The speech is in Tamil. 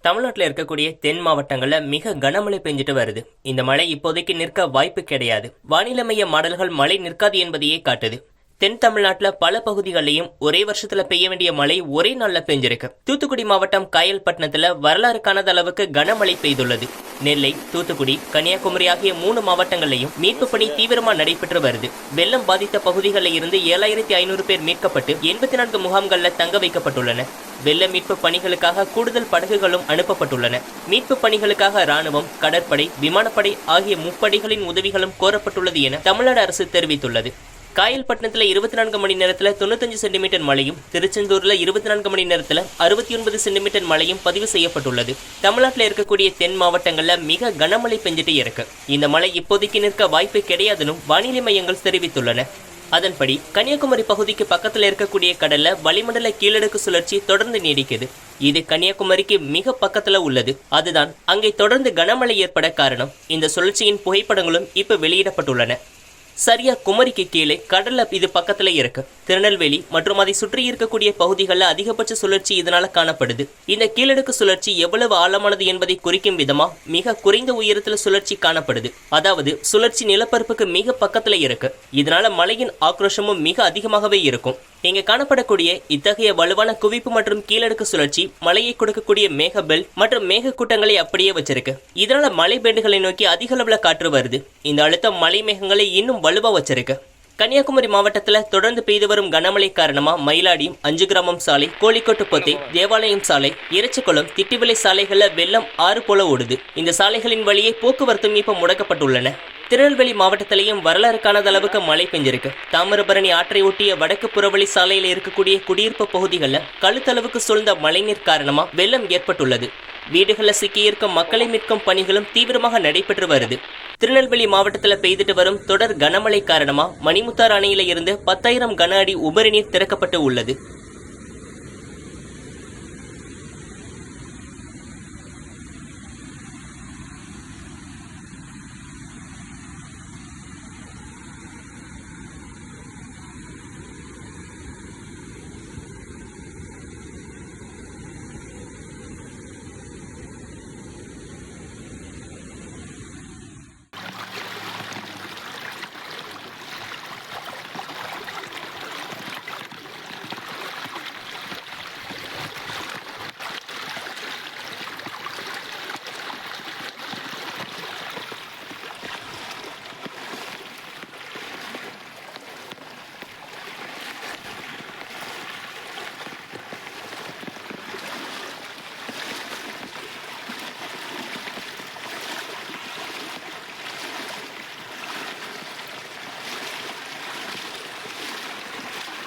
தமிழ்நாட்டில் இருக்கக்கூடிய தென் மாவட்டங்கள்ல மிக கனமழை பெஞ்சிட்டு வருது. இந்த மழை இப்போதைக்கு நிற்க வாய்ப்பு கிடையாது. வானிலை மைய மாடல்கள் மழை நிற்காது என்பதையே காட்டுது. தென் தமிழ்நாட்டில் பல பகுதிகளிலையும் ஒரே வருஷத்துல பெய்ய வேண்டிய மழை ஒரே நாளில் பெஞ்சிருக்கு. தூத்துக்குடி மாவட்டம் காயல்பட்டினத்துல வரலாறு காணாத அளவுக்கு கனமழை பெய்துள்ளது. நெல்லை தூத்துக்குடி கன்னியாகுமரி ஆகிய மூணு மாவட்டங்களிலையும் மீட்பு பணி தீவிரமாக நடைபெற்று வருது. வெள்ளம் பாதித்த பகுதிகளில் இருந்து ஏழாயிரத்தி ஐநூறு பேர் மீட்கப்பட்டு எண்பத்தி நான்கு முகாம்களில் தங்க வைக்கப்பட்டுள்ளன. வெள்ள மீட்பு பணிகளுக்காக கூடுதல் படகுகளும் அனுப்பப்பட்டுள்ளன. மீட்பு பணிகளுக்காக ராணுவம் கடற்படை விமானப்படை ஆகிய முப்படைகளின் உதவிகளும் கோரப்பட்டுள்ளது என தமிழ்நாடு அரசு தெரிவித்துள்ளது. காயல்பட்டினத்தில் இருபத்தி நான்கு மணி நேரத்தில் தொண்ணூத்தஞ்சு சென்டிமீட்டர் மழையும் திருச்செந்தூரில் இருபத்தி நான்கு மணி நேரத்தில் அறுபத்தி ஒன்பது சென்டிமீட்டர் மழையும் பதிவு செய்யப்பட்டுள்ளது. தமிழ்நாட்டில் இருக்கக்கூடிய தென் மாவட்டங்களில் மிக கனமழை பெஞ்சிட்டே இருக்கு. இந்த மழை இப்போதைக்கு நிற்க வாய்ப்பு கிடையாதுன்னு வானிலை மையங்கள் தெரிவித்துள்ளன. அதன்படி கன்னியாகுமரி பகுதிக்கு பக்கத்தில் இருக்கக்கூடிய கடல்ல வளிமண்டல கீழடுக்கு சுழற்சி தொடர்ந்து நீடிக்குது. இது கன்னியாகுமரிக்கு மிக பக்கத்துல உள்ளது. அதுதான் அங்கே தொடர்ந்து கனமழை ஏற்பட காரணம். இந்த சுழற்சியின் புகைப்படங்களும் இப்ப வெளியிடப்பட்டுள்ளன. சரியா குமரிக்கு கீழே கடல்ல இது பக்கத்துல இருக்கு. திருநெல்வேலி மற்றும் அதை சுற்றி இருக்கக்கூடிய பகுதிகளில் அதிகபட்ச சுழற்சி இதனால் காணப்படுது. இந்த கீழடுக்கு சுழற்சி எவ்வளவு ஆழமானது என்பதை குறிக்கும் விதமா மிக குறைந்த உயரத்தில் சுழற்சி காணப்படுது. அதாவது சுழற்சி நிலப்பரப்புக்கு மிக பக்கத்தில் இருக்கு. இதனால மலையின் ஆக்ரோஷமும் மிக அதிகமாகவே இருக்கும். இங்கே காணப்படக்கூடிய இத்தகைய வலுவான குவிப்பு மற்றும் கீழடுக்கு சுழற்சி மலையை கொடுக்கக்கூடிய மேக பெல்ட் மற்றும் மேக கூட்டங்களை அப்படியே வச்சிருக்கு. இதனால மலை பேண்டுகளை நோக்கி அதிக அளவில் காற்று வருது. இந்த அழுத்தம் மலை மேகங்களை இன்னும் வலுவாக வச்சிருக்கு. கன்னியாகுமரி மாவட்டத்தில் தொடர்ந்து பெய்து வரும் கனமழை காரணமா மயிலாடி அஞ்சு கிராமம் சாலை கோழிக்கோட்டுப்பொத்தை தேவாலயம் சாலை இறைச்சிக்குளம் திட்டிவிலை சாலைகள்ல வெள்ளம் ஆறு போல ஓடுது. இந்த சாலைகளின் வழியே போக்குவரத்தும் இப்ப முடக்கப்பட்டுள்ளன. திருநெல்வேலி மாவட்டத்திலையும் வரலாறு காணாத அளவுக்கு மழை பெஞ்சிருக்கு. தாமிரபரணி ஆற்றை ஒட்டிய வடக்கு புறவழி சாலையில் இருக்கக்கூடிய குடியிருப்பு பகுதிகளில் கழுத்தளவுக்கு சூழ்ந்த மழைநீர் காரணமா வெள்ளம் ஏற்பட்டுள்ளது. வீடுகளில் சிக்கியிருக்கும் மக்களை மீட்கும் பணிகளும் தீவிரமாக நடைபெற்று வருது. திருநெல்வேலி மாவட்டத்தில் பெய்துட்டு வரும் தொடர் கனமழை காரணமா மணிமுத்தார் அணையில இருந்து பத்தாயிரம் கன அடி உபரி நீர் திறக்கப்பட்டு உள்ளது.